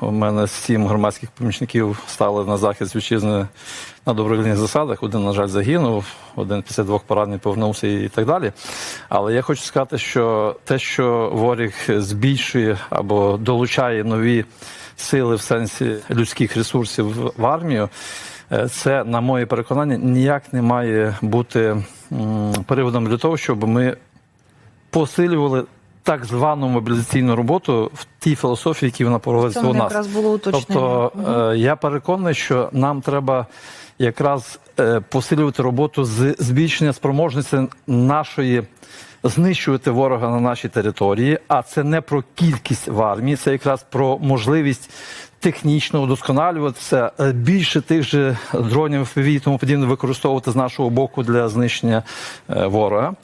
у мене сім громадських помічників стали на захист вітчизни на добровільних засадах. Один, на жаль, загинув, один після двох поранень повернувся і так далі. Але я хочу сказати, що те, що ворог збільшує або долучає нові сили в сенсі людських ресурсів в армію, е, це, на моє переконання, ніяк не має бути приводом для того, щоб ми посилювали так звану мобілізаційну роботу в тій філософії, які вона проводиться у нас. якраз було. Тобто е, я переконаний, що нам треба якраз е, посилювати роботу з збільшення спроможності нашої. Знищувати ворога на нашій території, а це не про кількість в армії, це якраз про можливість технічно удосконалюватися, е, більше тих же дронів і тому подібне використовувати з нашого боку для знищення е, ворога.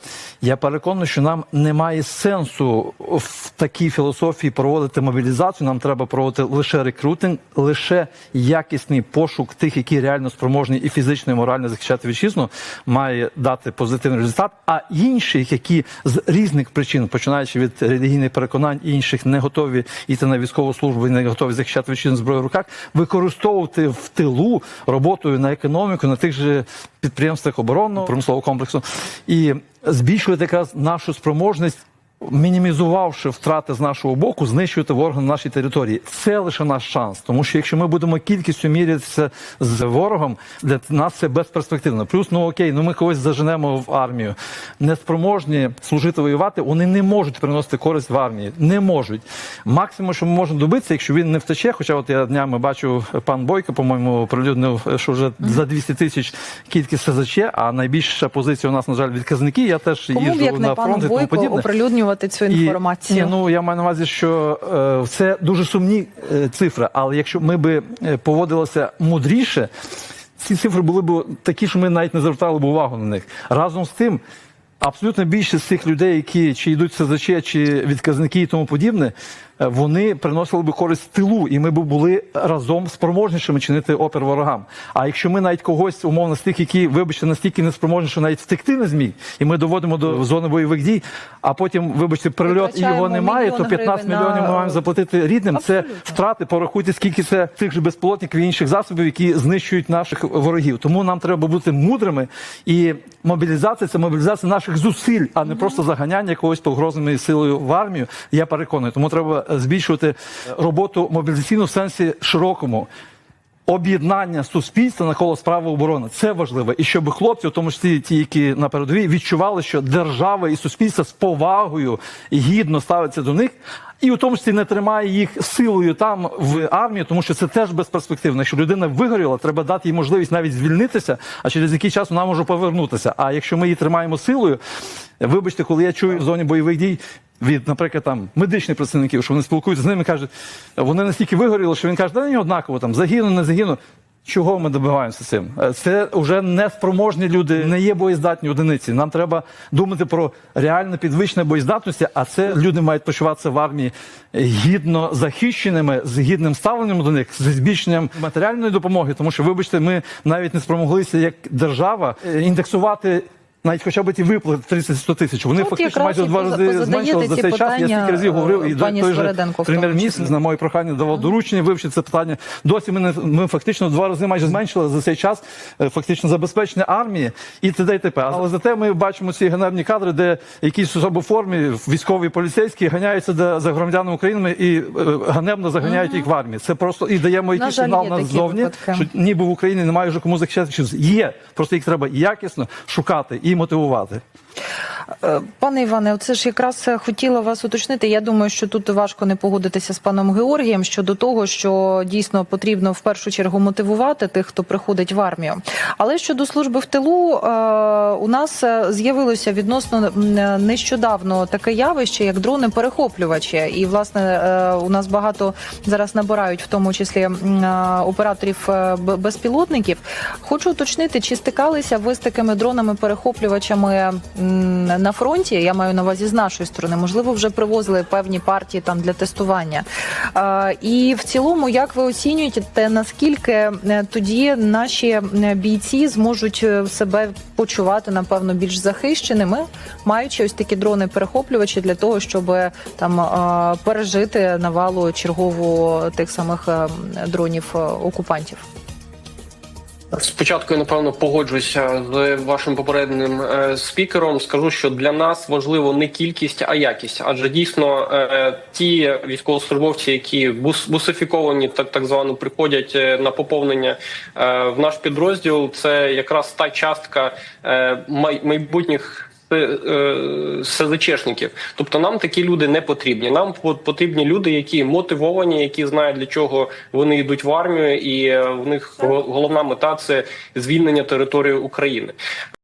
Я переконаний, що нам немає сенсу в такій філософії проводити мобілізацію. Нам треба проводити лише рекрутинг, лише якісний пошук тих, які реально спроможні і фізично, і морально захищати вітчизну, має дати позитивний результат. А інших, які з різних причин, починаючи від релігійних переконань, інших не готові йти на військову службу і не готові захищати вітчизну зброю в руках, використовувати в тилу роботою на економіку на тих же підприємствах оборонного промислового комплексу і збільшувати якраз нашу спроможність. Мінімізувавши втрати з нашого боку, знищувати ворога на нашій території. Це лише наш шанс. Тому що якщо ми будемо кількістю мірятися з ворогом, для нас це безперспективно. Плюс, ну окей, ну ми когось заженемо в армію. Неспроможні служити воювати, вони не можуть приносити користь в армії. Не можуть. Максимум, що ми можемо добитися, якщо він не втече. Хоча, от я днями бачу, пан Бойко, по-моєму, оприлюднив, що вже за 200 тисяч кількість СЗЧ, а найбільша позиція у нас, на жаль, відказники. Я теж їжджу на фронт і тому Бойко подібне. Оприлюднювати цю інформацію? І, ні, ну я маю на увазі, що е, це дуже сумні е, цифри. Але якщо ми би е, поводилися мудріше, ці цифри були б такі, що ми навіть не звертали б увагу на них. Разом з тим. Абсолютно більшість цих людей, які чи йдуть СЗЧ, чи відказники і тому подібне, вони приносили би користь тилу, і ми б були разом спроможнішими чинити опір ворогам. А якщо ми навіть когось умовно з тих, які, вибачте, настільки неспроможні, що навіть втекти не зміг, і ми доводимо до зони бойових дій, а потім, вибачте, прильот і його немає, то мільйон 15 гривень мільйонів ми маємо заплатити рідним. Це втрати. Порахуйте, скільки це тих же безпілотників і інших засобів, які знищують наших ворогів. Тому нам треба бути мудрими. І мобілізація це мобілізація наших зусиль, а не просто заганяння якогось погрозною силою в армію. Я переконаний. Тому треба е, збільшувати роботу мобілізаційну в сенсі широкому. Об'єднання суспільства навколо справи оборони це важливо, і щоб хлопці, в тому числі ті, які на передовій, відчували, що держава і суспільство з повагою гідно ставиться до них, і у тому числі не тримає їх силою там в армії, тому що це теж безперспективно. Якщо людина вигоріла, треба дати їй можливість навіть звільнитися, а через який час вона може повернутися. А якщо ми її тримаємо силою, вибачте, коли я чую в зоні бойових дій. Від, наприклад, там медичних працівників, що вони спілкуються з ними, кажуть, вони настільки вигоріли, що він каже, да ні, однаково там загину, не загину. Чого ми добиваємося цим? Е, Це вже неспроможні люди, не є боєздатні одиниці. Нам треба думати про реальне підвищення боєздатності, а це люди мають почуватися в армії гідно захищеними, з гідним ставленням до них, з збільшенням матеріальної допомоги. Тому що, вибачте, ми навіть не спромоглися як держава е, індексувати. Навіть хоча б ті виплати 30-100 тисяч. Вони От фактично майже два рази зменшили за цей час. Я стільки разів говорив, і пані той же прем'єр-міністр на моє прохання давав доручення вивчити це питання. Досі ми не ми фактично два рази майже зменшили за цей час е, фактично забезпечення армії і т.д. і т.п. Але зате ми бачимо ці ганебні кадри, де якісь особи в формі, військові поліцейські ганяються за, за громадянами України і е, ганебно заганяють їх в армію. Це просто і даємо На якийсь сигнал назовні, що ніби в Україні немає вже кому захищати. Є, просто їх треба якісно шукати і мотивувати. Е, Пане Іване, це ж якраз е, хотіла вас уточнити. Я думаю, що тут важко не погодитися з паном Георгієм щодо того, що дійсно потрібно в першу чергу мотивувати тих, хто приходить в армію. Але щодо служби в тилу, е, у нас е, з'явилося відносно е, нещодавно таке явище, як дрони-перехоплювачі. І власне е, у нас багато зараз набирають, в тому числі е, операторів е, безпілотників. Хочу уточнити, чи стикалися ви з такими дронами-перехоплювачами на фронті. Я маю на увазі з нашої сторони. Можливо, вже привозили певні партії там для тестування. І в цілому, як ви оцінюєте, те, наскільки е, тоді наші е, бійці зможуть е, себе почувати напевно більш захищеними, маючи ось такі дрони-перехоплювачі для того, щоб там пережити навалу чергову тих самих дронів окупантів? Спочатку я напевно погоджуюся з вашим попереднім е, спікером. Скажу, що для нас важливо не кількість, а якість. Адже дійсно е, ті військовослужбовці, які бус, бусифіковані, так так звано приходять е, на поповнення е, в наш підрозділ, це якраз та частка е, май, майбутніх. Е, СЗЧшників. Тобто нам такі люди не потрібні. Нам по- потрібні люди, які мотивовані, які знають для чого вони йдуть в армію, і е, в них головна мета це звільнення території України.